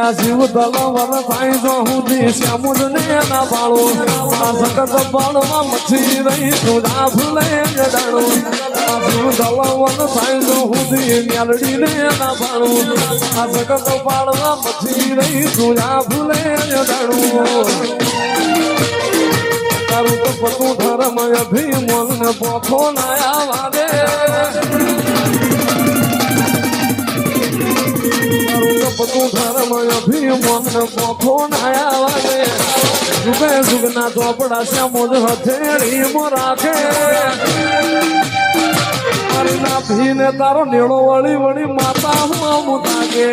આ જીવ તલવર થાય જો સુધી શ્યામુદ ને ના પાળો આ સકત પાળવા મછી રહી સુધા ભૂલે જડાડો આ જીવ તલવર થાય જો સુધી મ્યાલડી ને ના પાળો આ સકત પાળવા મછી રહી સુધા ભૂલે જડાડો તારું તો પતું ધર્મ અભિમન ને પોખો ના આવા દે તો ધર્મ અભિમન ને પોખો ના જુગે જુગના ચોપડા શ્યામોજ હથેળી મો રાખે મારી ભીને તારો નેળો વળી વળી માતા હું મુતાગે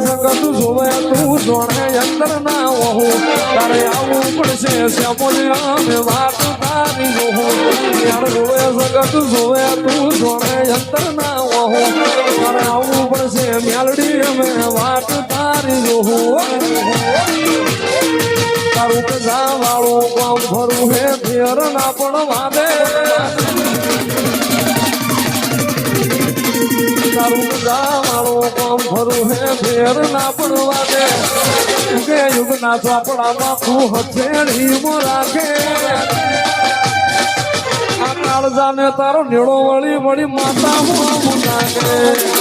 જગત જોવે તું જોણે અંદર ના આવું શ્યામોને અમે વાત તારી યાર જોવે જગત જોવે તું જોણે અંદર ના ઓહો તારે આવવું પડશે મેલડી અમે વાત તારી જોહો તારું કે વાળું કામ ફરું હે ફેર ના પણ દે તારું ગાવાળો કોમ ફરું હે ફેર ના પડવા દે. યુગે યુગના ચોપડામાં તું હથેળી રાખે. આ કાળજાને તારો નેળો વળી વળી માતા હું નાખે.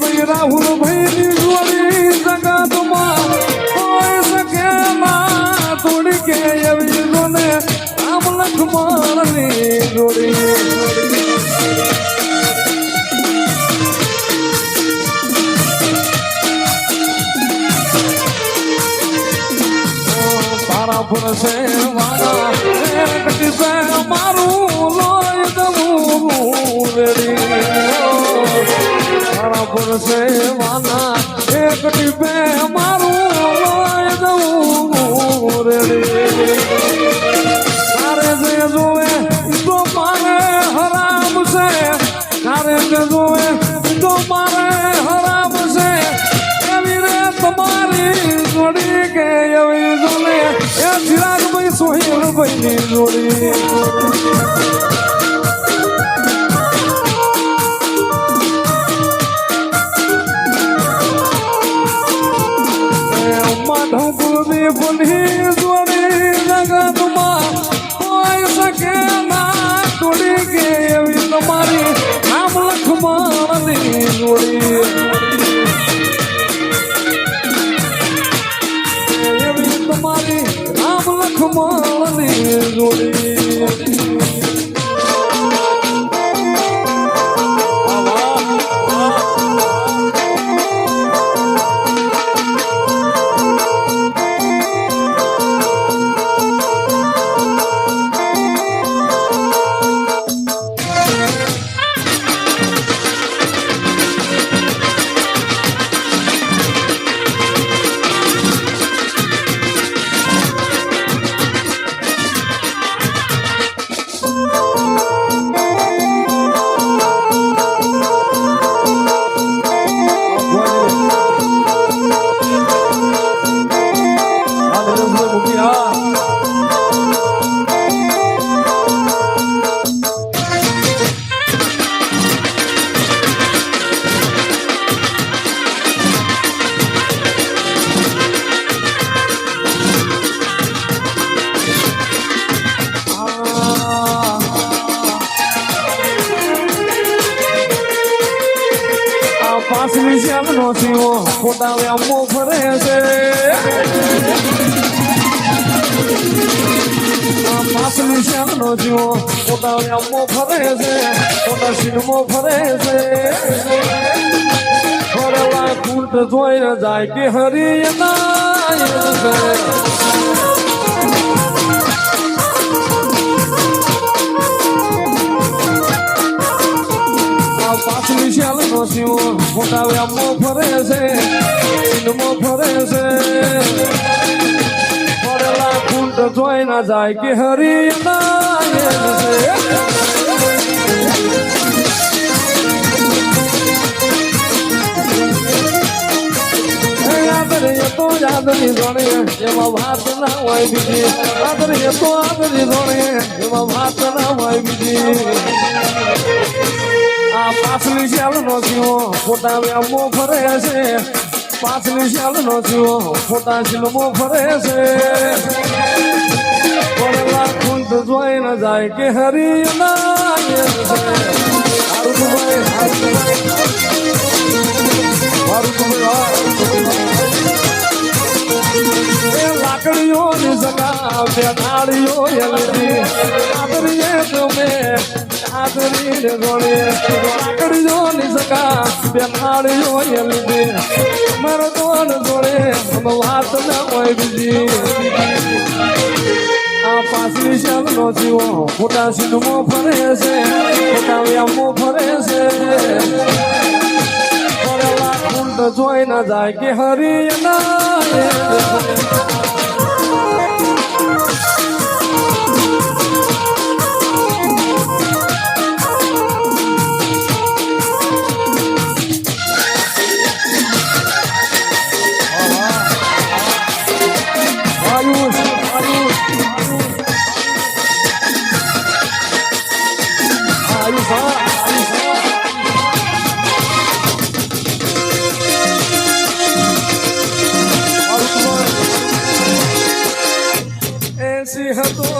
ભાઈ રાહુલ ભાઈ જોડી જગતમાં કોઈ શકે ના તોડી કે રામ લખમણની જોડી તારા વાના એકટી છે મારું લોહી દમું રેડી તારા પર છે વાના એકટી બે મારું કે એવી જોને એ ચિરાગભાઈ સોહિલભાઈ ની જોડી માધવ લખમણની જોડી. ખોટા વ્યામો ફરે છે. પાછલી શ્યામનો જીવો ખોટા વ્યામો ફરે છે. ખોટા સિનેમો ફરે છે. ફરેલા કુંટ જોઈને જાય કે હરી પાછલી શાલનો શિવો મોટા વ્યામો ફરે છે. ચીનમાં ફરે છે. ફરેલા કુંટ જોઈ ના જાય કે હરી તો આદરી ધોણી એમાં વાત ના હોય બીજી. આદરી તો આદરી ધોણી એમાં વાત ના હોય બીજી. આ પાછલી નો જીવો ખોટા વ્યામો ફરે છે. પાછલી નો જીવો ખોટા શિલમો ફરે છે. પડેલા કુંઠ જોઈ ન જાય કે હરી ના એ લાકડીઓની સગા બે આદરીને ગોળે લાકડીઓની સગા બે નાળીઓ એલડી મારો જોડે અમે વાત ના હોય બીજી આ પાછલી શાલનો જીવો ખોટા સિંહમો ફરે છે ખોટા વ્યામો ફરે છે જોઈ ના જાય કે હરી Ferrador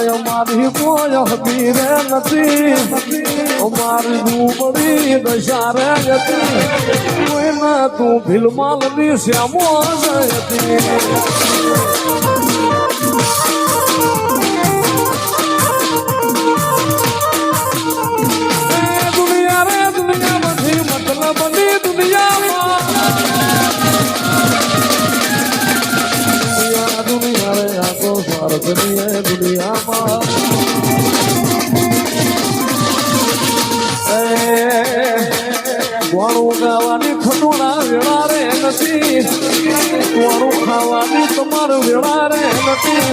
દુનિયા મારી કોઈ હતી રે નથી અમારી ડૂબડી દશારે હતી કોઈને તું ભીલમાલની શ્યામો એ દુનિયા રે દુનિયા બધી મતલબની દુનિયામાં દુનિયા દુનિયા રે આ તો સ્વર્ગની એ મારું વ્યવહારે નથી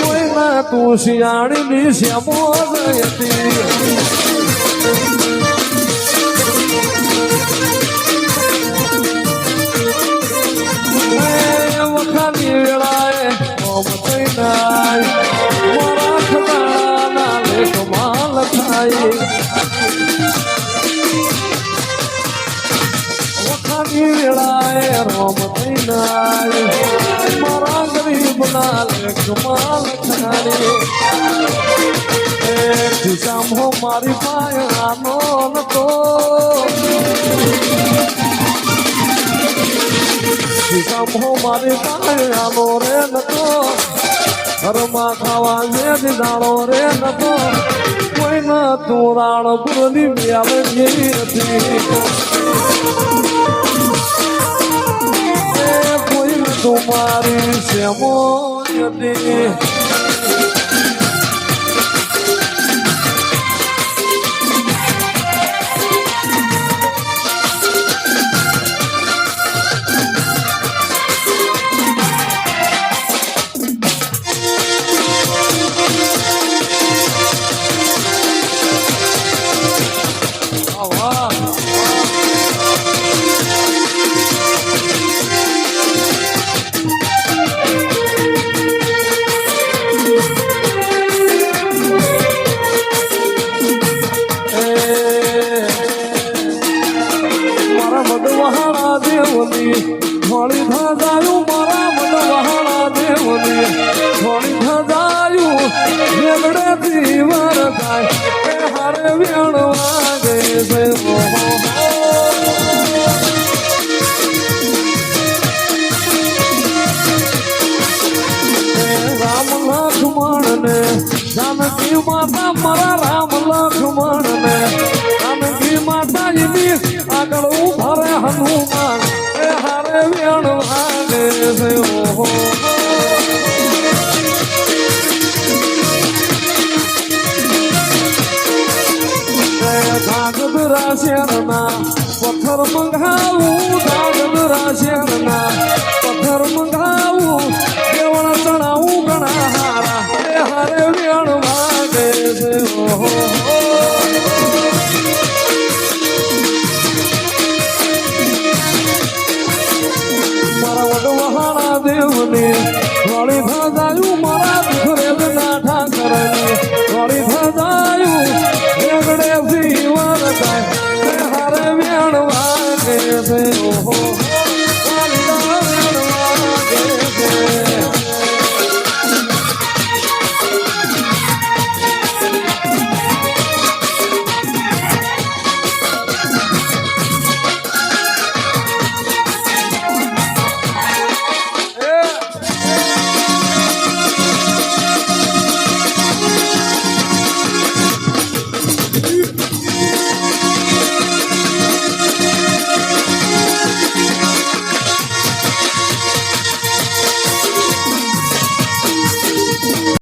કોઈ ના તું શિયાળીની શ્યામો હતી. વેળાએ રોમ થઈ નાય ગરીબના લેખમાં લખાણી એ ખિસ્સામાં મારી પાયાનો નતો ખિસ્સામાં મારી પાયાનો રે નતો ઘરમાં ખાવા જે દીદાણો રે નતો કોઈ ન તું રાણ પુરની મ્યાલ જેવી કોઈ તું મારી શ્યામો એ હારે વેણ વાગે છે ઓહો. હે રામ લક્ષ્મણ ને જાનકી માતા મારા રામ લક્ષ્મણ ને જાનકી માતા આગળ ઊભા રે હનુમાન એ હારે વેણ વાગે છે ઓહો શેરના પથ્થર મંગાવું ધાગધરા શેરના પથ્થર મંગાવું કેવળ ચણાવું ઘણા હારા એ હારે વેણ વાગે છે મારા વડવહાણા દેવને વાળી ભાજાયું મારા